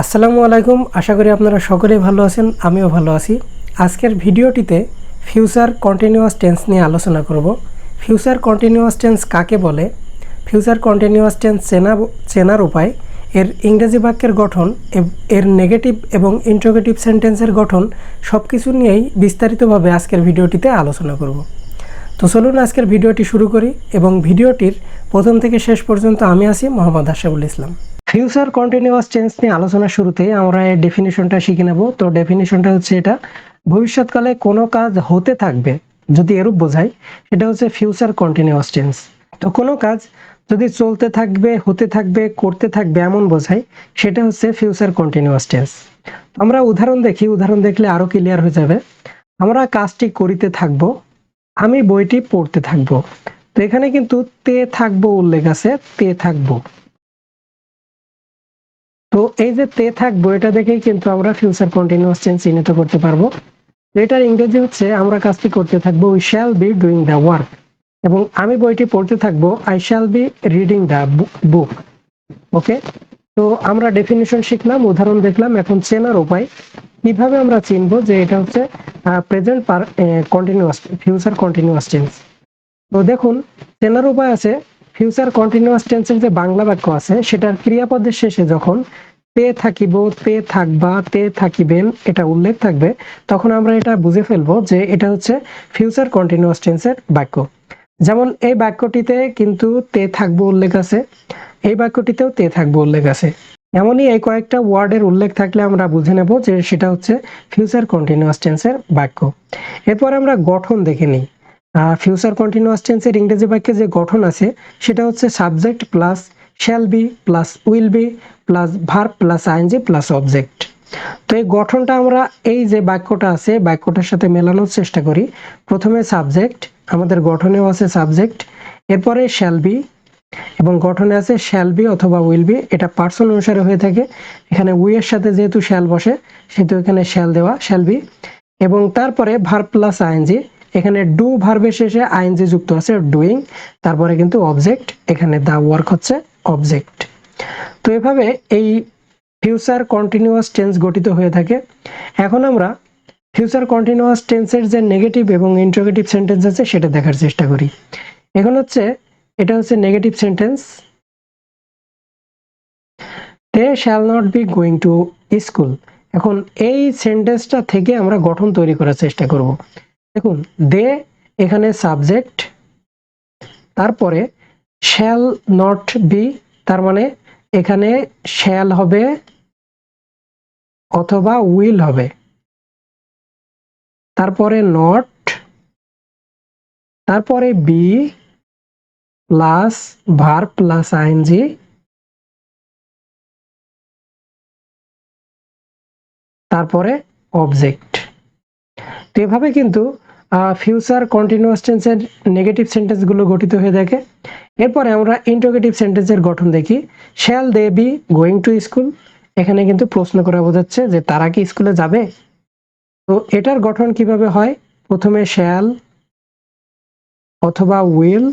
আসসালামু আলাইকুম, আশা করি আপনারা সকলেই ভালো আছেন, আমিও ভালো আছি। আজকের ভিডিওটিতে ফিউচার কন্টিনিউয়াস টেন্স নিয়ে আলোচনা করব। ফিউচার কন্টিনিউয়াস টেন্স কাকে বলে? ফিউচার কন্টিনিউয়াস টেন্স চেনা, চেনার উপায়, এর ইংরেজি বাক্যের গঠন এর নেগেটিভ এবং ইন্ট্রোগেটিভ সেন্টেন্সের গঠন সব কিছু নিয়েই বিস্তারিতভাবে আজকের ভিডিওটিতে আলোচনা করব। তো চলুন আজকের ভিডিওটি শুরু করি এবং ভিডিওটির প্রথম থেকে শেষ পর্যন্ত আমি আছি Mohammad Ashabul Islam. Future continuous tense নিয়ে আলোচনা শুরুতে আমরা এর ডেফিনিশনটা শিখে নেব। তো ডেফিনিশনটা হচ্ছে এটা, ভবিষ্যৎকালে কোনো কাজ হতে থাকবে যদি এরূপ বোঝায়, সেটা হচ্ছে ফিউচার কন্টিনিউয়াস টেন্স তো কোনো কাজ যদি চলতে থাকবে, হতে থাকবে, করতে থাকবে এমন বোঝায়, সেটা হচ্ছে ফিউচার কন্টিনিউয়াস টেন্স আমরা উদাহরণ দেখি, উদাহরণ দেখলে আরও ক্লিয়ার হয়ে যাবে। আমরা কাজটি করিতে থাকব, আমি বইটি পড়তে থাকব। তো এখানে কিন্তু তে থাকব উল্লেখ আছে, তে থাকব। এই যে তে থাকব, এটা দেখেই কিন্তু আমরা ফিউচার কন্টিনিউয়াস টেন্স চিহ্নিত করতে পারব। এটার ইংরেজি হচ্ছে, আমরা কাজটি করতে থাকব we shall be doing the work এবং আমি বইটি পড়তে থাকব I shall be reading the book okay তো আমরা ডেফিনিশন শিখলাম, উদাহরণ দেখলাম, এখন চেনার উপায়। কীভাবে আমরা চিনবো যে এটা হচ্ছে present per continuous future continuous tense তো দেখুন, চেনার উপায় আছে। ফিউচার কন্টিনিউয়াস টেন্সের যে বাংলা বাক্য আছে, সেটার ক্রিয়াপদের শেষে যখন তে থাকিব, তে থাকবা, তে থাকিবেন, এটা উল্লেখ থাকবে। তখন আমরা এটা বুঝে ফেলব যে এটা হচ্ছে ফিউচার কন্টিনিউয়াস টেন্সের বাক্য। যেমন এই বাক্যটিতে কিন্তু তে থাকব উল্লেখ আছে, এই বাক্যটিতেও তে থাকব উল্লেখ আছে। এমনই এই কয়েকটা ওয়ার্ডের উল্লেখ থাকলে আমরা বুঝে নেব যে সেটা হচ্ছে ফিউচার কন্টিনিউয়াস টেন্সের বাক্য। এরপর আমরা গঠন দেখে নিই। ফিউচার কন্টিনিউয়াস টেন্সের ইংরেজি বাক্যে যে গঠন আছে, সেটা হচ্ছে subject plus shall be plus will be plus verb plus ING plus object তো এই গঠনটা আমরা এই যে বাক্যটা আছে, বাক্যটার সাথে মেলানোর চেষ্টা করি। প্রথমে সাবজেক্ট আমাদের গঠনেও আছে সাবজেক্ট এরপরে শ্যাল বি এবং গঠনে আছে শ্যাল বি অথবা উইল বি এটা পার্সন অনুসারে হয়ে থাকে। এখানে উই এর সাথে যেহেতু শ্যাল বসে, সেহেতু এখানে শ্যাল দেওয়া শ্যাল বি এবং তারপরে ভার প্লাস আইএনজি এখানে ডু ভার্বের শেষে আইএনজি যুক্ত আছে ডুইং তারপরে কিন্তু অবজেক্ট এখানে দা ওয়ার্ক হচ্ছে। অবজেক্ট তো এভাবে এই ফিউচার কন্টিনিউয়াস টেন্স গঠিত হয়ে থাকে। এখন আমরা ফিউচার কন্টিনিউয়াস টেন্সের যে নেগেটিভ এবং ইন্ট্রোগেটিভ সেন্টেন্স আছে, সেটা দেখার চেষ্টা করি। এখন হচ্ছে, এটা হচ্ছে negative sentence they shall not be going to school এখন এই সেন্টেন্সটা থেকে আমরা গঠন তৈরি করার চেষ্টা করব। দেখুন দে এখানে সাবজেক্ট তারপরে শ্যাল নট বি তার মানে এখানে শ্যাল হবে অথবা উইল হবে। তারপরে নট তারপরে be plus verb plus ING তারপরে অবজেক্ট তো এভাবে কিন্তু ফিউচার কন্টিনিউয়াস টেন্সের নেগেটিভ সেন্টেন্সগুলো গঠিত হয়ে থাকে। এরপরে আমরা ইন্টোগেটিভ সেন্টেন্সের গঠন দেখি। Shall they be going to school এখানে কিন্তু প্রশ্ন করা বোঝাচ্ছে যে তারা কি স্কুলে যাবে? তো এটার গঠন কীভাবে হয়? প্রথমে শ্যাল অথবা উইল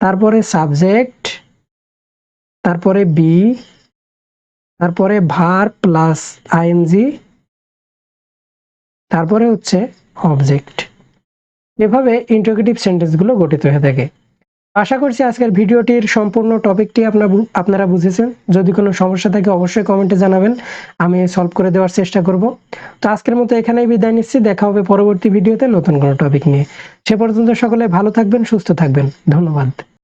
তারপরে সাবজেক্ট তারপরে বি তারপরে ভার প্লাস আইএনজি তারপরে হচ্ছে অবজেক্ট এভাবে ইন্টোগেটিভ সেন্টেন্সগুলো গঠিত হয়ে থাকে। আশা করছি আজকের ভিডিওটির সম্পূর্ণ টপিকটি আপনার আপনারা বুঝেছেন। যদি কোনো সমস্যা থাকে অবশ্যই কমেন্টে জানাবেন। আমি সলভ করে দেওয়ার চেষ্টা করব। তো আজকের মতো এখানেই বিদায় নিচ্ছি। দেখা হবে পরবর্তী ভিডিওতে নতুন কোনো টপিক নিয়ে। সে পর্যন্ত সকলে ভালো থাকবেন, সুস্থ থাকবেন। ধন্যবাদ।